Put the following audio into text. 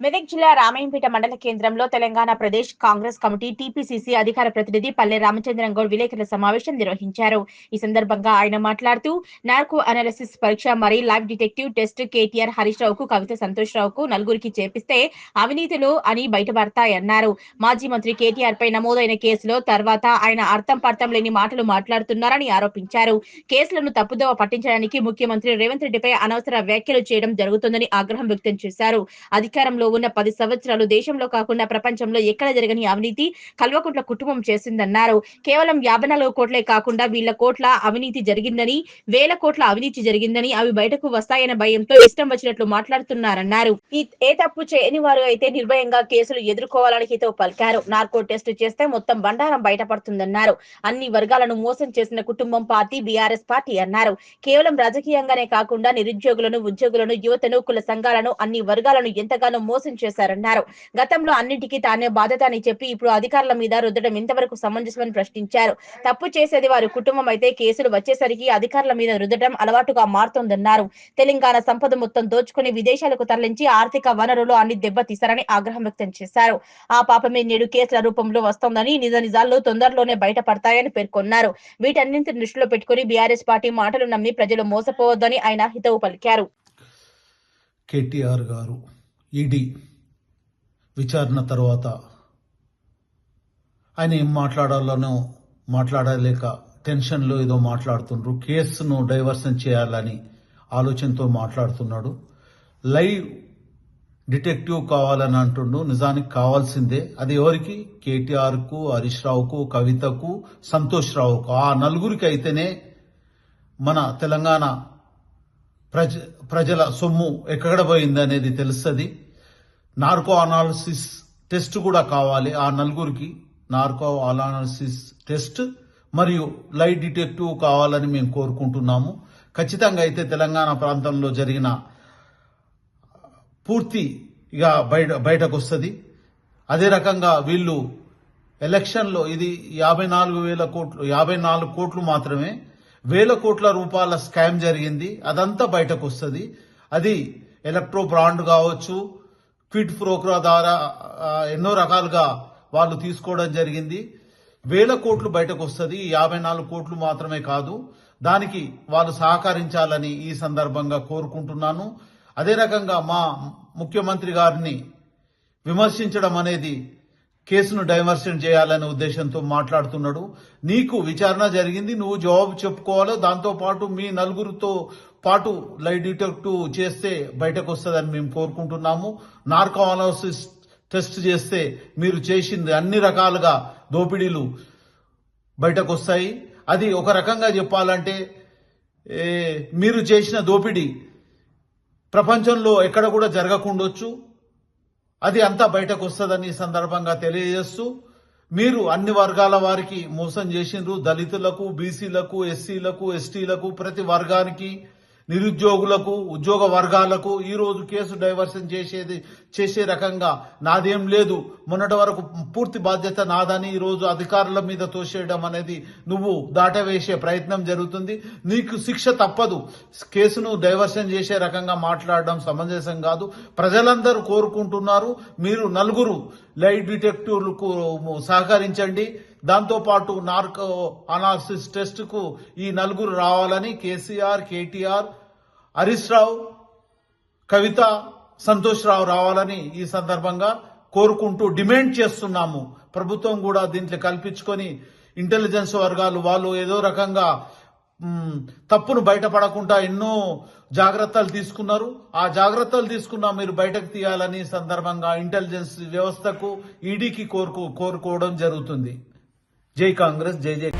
మెదక్ జిల్లా రామాయంపేట మండల కేంద్రంలో తెలంగాణ ప్రదేశ్ కాంగ్రెస్ కమిటీ టీపీసీసీ అధికార ప్రతినిధి పల్లె రామచంద్రం గౌడ్ విలేకరుల సమావేశం నిర్వహించారు. ఈ సందర్భంగా ఆయన మాట్లాడుతూ నార్కో అనాలిసిస్ పరీక్ష మరియు live detective test KTR Harish రావుకు కవిత సంతోష్ రావుకు నలుగురికి చేపిస్తే అవినీతులు అని బయటపడతాయన్నారు. మాజీ మంత్రి కేటీఆర్ పై నమోదైన కేసులో తర్వాత ఆయన అర్థం పర్థం లేని మాటలు మాట్లాడుతున్నారని ఆరోపించారు. కేసులను తప్పుదోవ పట్టించడానికి ముఖ్యమంత్రి రేవంత్ రెడ్డిపై అనవసర వ్యాఖ్యలు చేయడం జరుగుతుందని ఆగ్రహం వ్యక్తం చేశారు. అధికారంలో ఉన్న పది సంవత్సరాలు దేశంలో కాకుండా ప్రపంచంలో ఎక్కడ జరగని అవినీతి కల్వకుంట్ల కుటుంబం చేసిందన్నారు. కేవలం యాభై నాలుగు కోట్లే కాకుండా వీళ్ళ కోట్ల అవినీతి జరిగిందని వేల కోట్ల అవినీతి జరిగిందని అవి బయటకు వస్తాయన్న భయంతో ఇష్టం వచ్చినట్లు మాట్లాడుతున్నారన్నారు. ఈ ఏ తప్పు చేయని వారు అయితే నిర్భయంగా కేసులు ఎదుర్కోవాలని హితవు పలికారు. నార్కో టెస్ట్ చేస్తే మొత్తం బండారం బయటపడుతుందన్నారు. అన్ని వర్గాలను మోసం చేసిన కుటుంబం పార్టీ బీఆర్ఎస్ పార్టీ అన్నారు. కేవలం రాజకీయంగానే కాకుండా నిరుద్యోగులను ఉద్యోగులను యువతను కుల సంఘాలను అన్ని వర్గాలను ఎంతగానో మోసం చేశారన్నారు. గతంలో అన్నింటికీ తానే బాధ్యత అని చెప్పి ఇప్పుడు అధికారుల మీద రుద్దడం ఇంతవరకు సమంజసమని ప్రశ్నించారు. తప్పు చేసేది వారి కుటుంబం అయితే కేసులు వచ్చేసరికి అధికారుల మీద రుద్దడం అలవాటుగా మారుతోందన్నారు. తెలంగాణ సంపద మొత్తం దోచుకుని విదేశాలకు తరలించి ఆర్థిక వనరులు అన్ని దెబ్బతీశారని ఆగ్రహం వ్యక్తం చేశారు. ఆ పాపమే నేడు కేసుల రూపంలో వస్తోందని నిజ నిజాల్లో తొందరలోనే బయటపడతాయని పేర్కొన్నారు. వీటన్నింటిని దృష్టిలో పెట్టుకుని బీఆర్ఎస్ పార్టీ మాటలు నమ్మి ప్రజలు మోసపోవద్దని ఆయన హితవు పలికారు. కేటీఆర్ గారు ఈడీ విచారణ తర్వాత ఆయన ఏం మాట్లాడాలనో మాట్లాడలేక టెన్షన్లో ఏదో మాట్లాడుతుండ్రు. కేసును డైవర్షన్ చేయాలని ఆలోచనతో మాట్లాడుతున్నాడు. లైవ్ డిటెక్టివ్ కావాలని అంటుండు. నిజానికి కావాల్సిందే. అది ఎవరికి? కేటీఆర్కు హరీష్ రావుకు కవితకు సంతోష్ రావుకు. ఆ నలుగురికి అయితేనే మన తెలంగాణ ప్రజ ప్రజల సొమ్ము ఎక్కడ పోయింది అనేది తెలుస్తుంది. నార్కో అనాలిసిస్ టెస్ట్ కూడా కావాలి. ఆ నలుగురికి నార్కో అనాలిసిస్ టెస్ట్ మరియు లైట్ డిటెక్టివ్ కావాలని మేము కోరుకుంటున్నాము. ఖచ్చితంగా అయితే తెలంగాణ ప్రాంతంలో జరిగిన పూర్తి ఇక బయట బయటకు వస్తుంది అదే రకంగా వీళ్ళు ఎలక్షన్లో ఇది యాభై నాలుగు వేల కోట్లు యాభై నాలుగు కోట్లు మాత్రమే వేల కోట్ల రూపాయల స్కామ్ జరిగింది. అదంతా బయటకు వస్తుంది. అది ఎలక్ట్రో బ్రాండ్ కావచ్చు క్విడ్ ప్రోక్రా ద్వారా ఎన్నో రకాలుగా వాళ్ళు తీసుకోవడం జరిగింది. వేల కోట్లు బయటకు వస్తుంది. యాభై నాలుగు కోట్లు మాత్రమే కాదు. దానికి వాళ్ళు సహకరించాలని ఈ సందర్భంగా కోరుకుంటున్నాను. అదే రకంగా మా ముఖ్యమంత్రి గారిని విమర్శించడం అనేది కేసును డైవర్షన్ చేయాలనే ఉద్దేశంతో మాట్లాడుతున్నాడు. నీకు విచారణ జరిగింది నువ్వు జవాబు చెప్పుకోవాలి దాంతో పాటు మీ నలుగురితో పాటు లైట్ డిటెక్టివ్ చేస్తే బయటకు వస్తుందని మేము కోరుకుంటున్నాము. నార్కో అనాలసిస్ టెస్ట్ చేస్తే మీరు చేసింది అన్ని రకాలుగా దోపిడీలు బయటకు వస్తాయి అది ఒక రకంగా చెప్పాలంటే మీరు చేసిన దోపిడీ ప్రపంచంలో ఎక్కడ కూడా జరగకుండొచ్చు. అది అంతా బయటకు వస్తుందని ఈ సందర్భంగా తెలియజేస్తూ మీరు అన్ని వర్గాల వారికి మోసం చేసిండ్రు దళితులకు బీసీలకు ఎస్సీలకు ఎస్టీలకు ప్రతి వర్గానికి నిరుద్యోగులకు ఉద్యోగ వర్గాలకు ఈరోజు కేసు డైవర్షన్ చేసేది చేసే రకంగా నాదేం లేదు. మొన్నటి వరకు పూర్తి బాధ్యత నాదని ఈరోజు అధికారుల మీద తోసేయడం అనేది నువ్వు దాటవేసే ప్రయత్నం జరుగుతుంది. నీకు శిక్ష తప్పదు. కేసును డైవర్షన్ చేసే రకంగా మాట్లాడడం సమంజసం కాదు. ప్రజలందరూ కోరుకుంటున్నారు. మీరు నలుగురు లైట్ డిటెక్టివ్లకు సహకరించండి. దాంతోపాటు నార్కో అనాలిసిస్ టెస్ట్కు ఈ నలుగురు రావాలని కేసీఆర్ కేటీఆర్ హరీష్ రావు కవిత సంతోష్ రావు రావాలని ఈ సందర్భంగా కోరుకుంటూ డిమాండ్ చేస్తున్నాము. ప్రభుత్వం కూడా దీంట్లో కల్పించుకొని ఇంటెలిజెన్స్ వర్గాలు వాళ్ళు ఏదో రకంగా తప్పును బయటపడకుండా ఎన్నో జాగ్రత్తలు తీసుకున్నారు. ఆ జాగ్రత్తలు తీసుకున్నా మీరు బయటకు తీయాలని సందర్భంగా ఇంటెలిజెన్స్ వ్యవస్థకు ఈడీకి కోరుకో కోరుకోవడం జరుగుతుంది. జై కాంగ్రెస్ జై జై